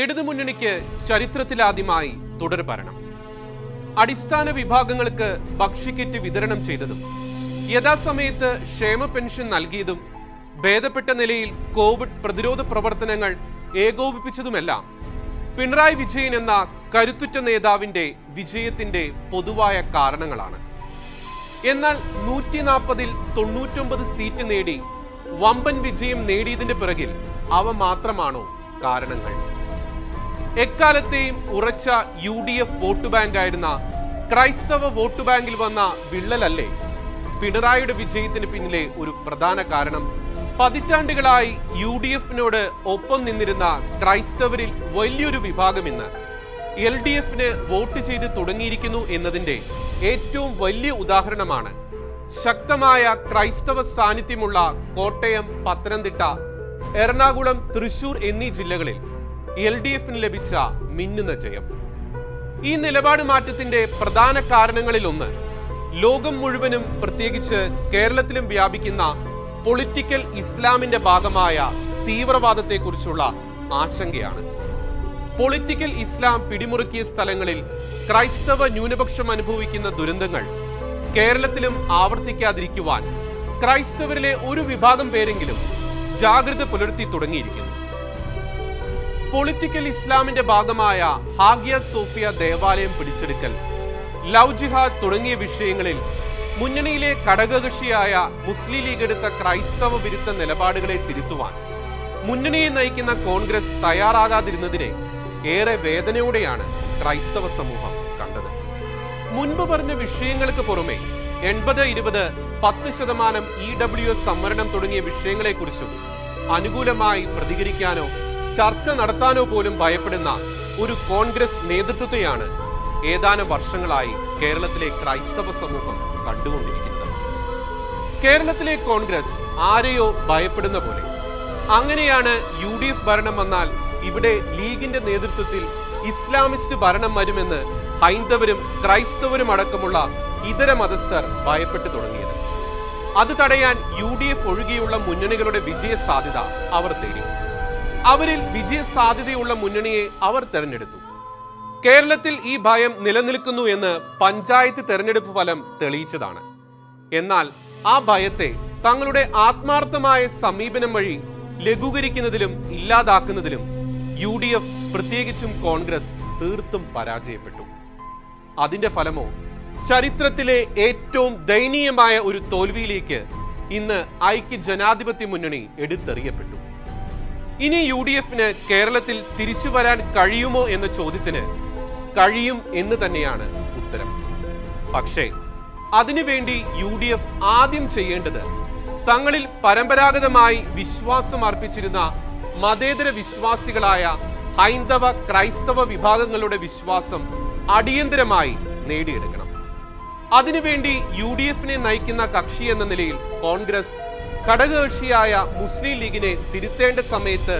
ഇടതുമുന്നണിക്ക് ചരിത്രത്തിലാദ്യമായി തുടർ ഭരണം. അടിസ്ഥാന വിഭാഗങ്ങൾക്ക് ഭക്ഷ്യക്കിറ്റ് വിതരണം ചെയ്തതും യഥാസമയത്ത് ക്ഷേമ പെൻഷൻ നൽകിയതും ഭേദപ്പെട്ട നിലയിൽ കോവിഡ് പ്രതിരോധ പ്രവർത്തനങ്ങൾ ഏകോപിപ്പിച്ചതുമെല്ലാം പിണറായി വിജയൻ എന്ന കരുത്തുറ്റ നേതാവിന്റെ വിജയത്തിന്റെ പൊതുവായ കാരണങ്ങളാണ്. എന്നാൽ നൂറ്റി നാൽപ്പതിൽ തൊണ്ണൂറ്റൊമ്പത് സീറ്റ് നേടി വമ്പൻ വിജയം നേടിയതിന്റെ പിറകിൽ അവ മാത്രമാണോ കാരണങ്ങൾ? എക്കാലത്തെയും ഉറച്ച യു ഡി എഫ് വോട്ട് ബാങ്കായിരുന്ന ക്രൈസ്തവ വോട്ട് ബാങ്കിൽ വന്ന വിള്ളലല്ലേ? പിണറായിയുടെ വിജയത്തിന് പിന്നിലെ ഒരു പ്രധാന കാരണം പതിറ്റാണ്ടുകളായി യു ഡി എഫിനോട് ഒപ്പം നിന്നിരുന്ന ക്രൈസ്തവരിൽ വലിയൊരു വിഭാഗം ഇന്ന് എൽ ഡി എഫിന് വോട്ട് ചെയ്ത് തുടങ്ങിയിരിക്കുന്നു എന്നതിന്റെ ഏറ്റവും വലിയ ഉദാഹരണമാണ് ശക്തമായ ക്രൈസ്തവ സാന്നിധ്യമുള്ള കോട്ടയം പത്തനംതിട്ട എറണാകുളം തൃശൂർ എന്നീ ജില്ലകളിൽ എൽ ഡി എഫിന് ലഭിച്ച മിന്നുന്ന ജയം. ഈ നിലപാട് മാറ്റത്തിന്റെ പ്രധാന കാരണങ്ങളിൽ ഒന്ന് ലോകം മുഴുവനും പ്രത്യേകിച്ച് കേരളത്തിലും വ്യാപിക്കുന്ന പൊളിറ്റിക്കൽ ഇസ്ലാമിന്റെ ഭാഗമായ തീവ്രവാദത്തെക്കുറിച്ചുള്ള ആശങ്കയാണ്. പൊളിറ്റിക്കൽ ഇസ്ലാം പിടിമുറുക്കിയ സ്ഥലങ്ങളിൽ ക്രൈസ്തവ ന്യൂനപക്ഷം അനുഭവിക്കുന്ന ദുരന്തങ്ങൾ കേരളത്തിലും ആവർത്തിക്കാതിരിക്കുവാൻ ക്രൈസ്തവരിലെ ഒരു വിഭാഗം പേരെങ്കിലും ജാഗ്രത പുലർത്തി തുടങ്ങിയിരിക്കുന്നു. പൊളിറ്റിക്കൽ ഇസ്ലാമിന്റെ ഭാഗമായ ഹാഗിയ സോഫിയ ദേവാലയം പിടിച്ചെടുക്കൽ ലവ് ജിഹാദ് തുടങ്ങിയ വിഷയങ്ങളിൽ മുന്നണിയിലെ ഘടകകക്ഷിയായ മുസ്ലിം ലീഗ് എടുത്ത ക്രൈസ്തവ വിരുദ്ധ നിലപാടുകളെ തിരുത്തുവാൻ മുന്നണിയെ നയിക്കുന്ന കോൺഗ്രസ് തയ്യാറാകാതിരുന്നതിനെ ഏറെ വേദനയോടെയാണ് ക്രൈസ്തവ സമൂഹം കണ്ടത്. മുൻപ് പറഞ്ഞ വിഷയങ്ങൾക്ക് പുറമെ എൺപത് ഇരുപത് പത്ത് ശതമാനം ഇ ഡബ്ല്യു എസ് സംവരണം തുടങ്ങിയ വിഷയങ്ങളെക്കുറിച്ചും അനുകൂലമായി പ്രതികരിക്കാനോ ചർച്ച നടത്താനോ പോലും ഭയപ്പെടുന്ന ഒരു കോൺഗ്രസ് നേതൃത്വത്തെയാണ് ഏതാനും വർഷങ്ങളായി കേരളത്തിലെ ക്രൈസ്തവ സമൂഹം കണ്ടുകൊണ്ടിരിക്കുന്നത്. കേരളത്തിലെ കോൺഗ്രസ് ആരെയോ ഭയപ്പെടുന്ന പോലെ. അങ്ങനെയാണ് യു ഡി എഫ് ഭരണം വന്നാൽ ഇവിടെ ലീഗിന്റെ നേതൃത്വത്തിൽ ഇസ്ലാമിസ്റ്റ് ഭരണം വരുമെന്ന് ഹൈന്ദവരും ക്രൈസ്തവരും അടക്കമുള്ള ഇതര മതസ്ഥർ ഭയപ്പെട്ടു തുടങ്ങിയത്. അത് തടയാൻ യു ഡി എഫ് ഒഴികെയുള്ള മുന്നണികളുടെ വിജയ സാധ്യത അവർ തേടി. അവരിൽ വിജയ സാധ്യതയുള്ള മുന്നണിയെ അവർ തെരഞ്ഞെടുത്തു. കേരളത്തിൽ ഈ ഭയം നിലനിൽക്കുന്നു എന്ന് പഞ്ചായത്ത് തെരഞ്ഞെടുപ്പ് ഫലം തെളിയിച്ചതാണ്. എന്നാൽ ആ ഭയത്തെ തങ്ങളുടെ ആത്മാർത്ഥമായ സമീപനം വഴി ലഘൂകരിക്കുന്നതിലും ഇല്ലാതാക്കുന്നതിലും യു ഡി എഫ് പ്രത്യേകിച്ചും കോൺഗ്രസ് തീർത്തും പരാജയപ്പെട്ടു. അതിന്റെ ഫലമോ ചരിത്രത്തിലെ ഏറ്റവും ദയനീയമായ ഒരു തോൽവിയിലേക്ക് ഇന്ന് ഐക്യ ജനാധിപത്യ മുന്നണി എടുത്തെറിയപ്പെട്ടു. ഇനി യു ഡി എഫിന് കേരളത്തിൽ തിരിച്ചു വരാൻ കഴിയുമോ എന്ന ചോദ്യത്തിന് കഴിയും എന്ന് തന്നെയാണ് ഉത്തരം. പക്ഷേ അതിനുവേണ്ടി യു ഡി എഫ് ആദ്യം ചെയ്യേണ്ടത് തങ്ങളിൽ പരമ്പരാഗതമായി വിശ്വാസം അർപ്പിച്ചിരുന്ന മതേതര വിശ്വാസികളായ ഹൈന്ദവ ക്രൈസ്തവ വിഭാഗങ്ങളുടെ വിശ്വാസം അടിയന്തരമായി നേടിയെടുക്കണം. അതിനുവേണ്ടി യു ഡി എഫിനെ നയിക്കുന്ന കക്ഷി എന്ന നിലയിൽ കോൺഗ്രസ് ഘടകകക്ഷിയായ മുസ്ലിം ലീഗിനെ തിരുത്തേണ്ട സമയത്ത്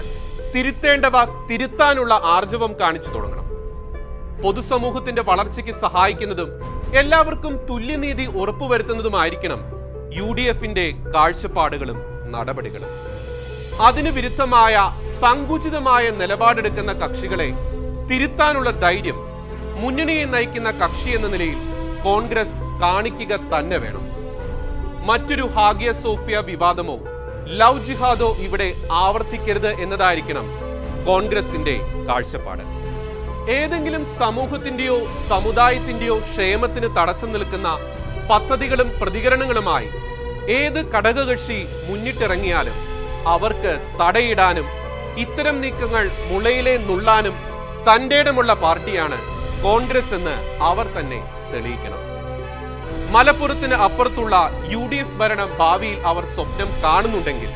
തിരുത്തേണ്ടവ തിരുത്താനുള്ള ആർജവം കാണിച്ചു തുടങ്ങണം. പൊതുസമൂഹത്തിന്റെ വളർച്ചയ്ക്ക് സഹായിക്കുന്നതും എല്ലാവർക്കും തുല്യനീതി ഉറപ്പുവരുത്തുന്നതുമായിരിക്കണം യു ഡി എഫിന്റെ കാഴ്ചപ്പാടുകളും നടപടികളും. അതിനു വിരുദ്ധമായ സങ്കുചിതമായ നിലപാടെടുക്കുന്ന കക്ഷികളെ തിരുത്താനുള്ള ധൈര്യം മുന്നണിയെ നയിക്കുന്ന കക്ഷി എന്ന നിലയിൽ കോൺഗ്രസ് കാണിക്കുക തന്നെ വേണം. മറ്റൊരു ഹാഗിയ സോഫിയ വിവാദമോ? ലവ് ജിഹാദോ ഇവിടെ ആവർത്തിക്കരുത് എന്നതായിരിക്കണം കോൺഗ്രസിന്റെ കാഴ്ചപ്പാട്. ഏതെങ്കിലും സമൂഹത്തിന്റെയോ സമുദായത്തിന്റെയോ ക്ഷേമത്തിന് തടസ്സം നിൽക്കുന്ന പദ്ധതികളും പ്രതികരണങ്ങളുമായി ഏത് ഘടകകക്ഷി മുന്നിട്ടിറങ്ങിയാലും അവർക്ക് തടയിടാനും ഇത്തരം നീക്കങ്ങൾ മുളയിലെ നുള്ളാനും തന്റെടമുള്ള പാർട്ടിയാണ് കോൺഗ്രസ് എന്ന് അവർ തന്നെ തെളിയിക്കണം. മലപ്പുറത്തിന് അപ്പുറത്തുള്ള യു ഡി എഫ് ഭരണം ഭാവിയിൽ അവർ സ്വപ്നം കാണുന്നുണ്ടെങ്കിൽ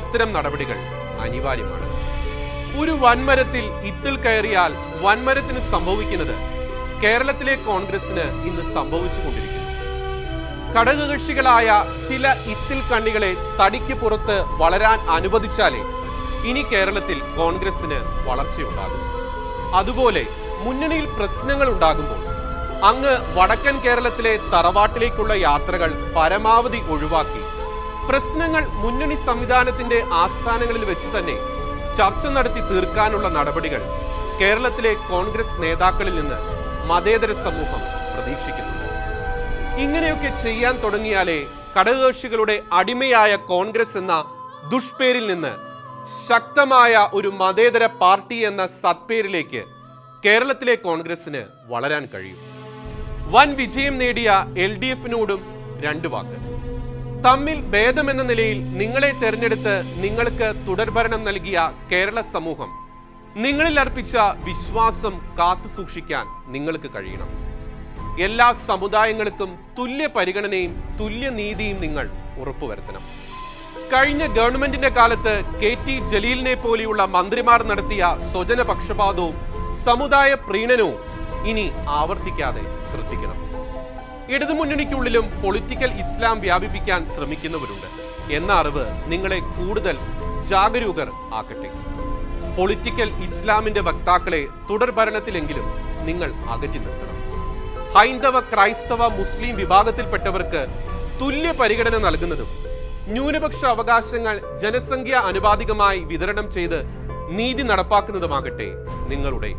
ഇത്തരം നടപടികൾ അനിവാര്യമാണ്. ഒരു വൻമരത്തിൽ ഇത്തിൽ കയറിയാൽ വൻമരത്തിന് സംഭവിക്കുന്നത് കേരളത്തിലെ കോൺഗ്രസിന് ഇന്ന് സംഭവിച്ചുകൊണ്ടിരിക്കുന്നു. ഘടകകക്ഷികളായ ചില ഇത്തിൽ കണ്ണികളെ തടിക്ക് പുറത്ത് വളരാൻ അനുവദിച്ചാലേ ഇനി കേരളത്തിൽ കോൺഗ്രസിന് വളർച്ചയുണ്ടാകും. അതുപോലെ മുന്നണിയിൽ പ്രശ്നങ്ങൾ ഉണ്ടാകുമ്പോൾ അങ്ങ് വടക്കൻ കേരളത്തിലെ തറവാട്ടിലേക്കുള്ള യാത്രകൾ പരമാവധി ഒഴിവാക്കി. പ്രശ്നങ്ങൾ മുന്നണി സംവിധാനത്തിന്റെ ആസ്ഥാനങ്ങളിൽ വെച്ച് തന്നെ ചർച്ച നടത്തി തീർക്കാനുള്ള നടപടികൾ കേരളത്തിലെ കോൺഗ്രസ് നേതാക്കളിൽ നിന്ന് മതേതര സമൂഹം പ്രതീക്ഷിക്കുന്നുണ്ട്. ഇങ്ങനെയൊക്കെ ചെയ്യാൻ തുടങ്ങിയാലേ ഘടകകക്ഷികളുടെ അടിമയായ കോൺഗ്രസ് എന്ന ദുഷ്പേരിൽ നിന്ന് ശക്തമായ ഒരു മതേതര പാർട്ടി എന്ന സത്പേരിലേക്ക് കേരളത്തിലെ കോൺഗ്രസിന് വളരാൻ കഴിയും. വൻ വിജയം നേടിയ എൽ ഡി എഫിനോടും രണ്ട് വാക്ക്. തമ്മിൽ ഭേദമെന്ന നിലയിൽ നിങ്ങളെ തെരഞ്ഞെടുത്ത് നിങ്ങൾക്ക് തുടർഭരണം നൽകിയ കേരള സമൂഹം നിങ്ങളിൽ അർപ്പിച്ച വിശ്വാസം കാത്തു സൂക്ഷിക്കാൻ നിങ്ങൾക്ക് കഴിയണം. എല്ലാ സമുദായങ്ങൾക്കും തുല്യ പരിഗണനയും തുല്യ നീതിയും നിങ്ങൾ ഉറപ്പുവരുത്തണം. കഴിഞ്ഞ ഗവൺമെന്റിന്റെ കാലത്ത് കെ ടി ജലീലിനെ പോലെയുള്ള മന്ത്രിമാർ നടത്തിയ സ്വജന പക്ഷപാതവും സമുദായ പ്രീണനവും ഇനി ആവർത്തിക്കാതെ ശ്രദ്ധിക്കണം. ഇടതുമുന്നണിക്കുള്ളിലും പൊളിറ്റിക്കൽ ഇസ്ലാം വ്യാപിപ്പിക്കാൻ ശ്രമിക്കുന്നവരുണ്ട്. എന്ന അറിവ് നിങ്ങളെ കൂടുതൽ ജാഗരൂകർ ആക്കട്ടെ. പൊളിറ്റിക്കൽ ഇസ്ലാമിന്റെ വക്താക്കളെ തുടർ തുടർഭരണത്തിലെങ്കിലും നിങ്ങൾ അകറ്റി നിർത്തണം. ഹൈന്ദവ ക്രൈസ്തവ മുസ്ലിം വിഭാഗത്തിൽപ്പെട്ടവർക്ക് തുല്യ പരിഗണന നൽകുന്നതും ന്യൂനപക്ഷ അവകാശങ്ങൾ ജനസംഖ്യ അനുപാതികമായി വിതരണം ചെയ്ത് നീതി നടപ്പാക്കുന്നതുമാകട്ടെ നിങ്ങളുടെ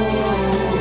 തുടർഭരണം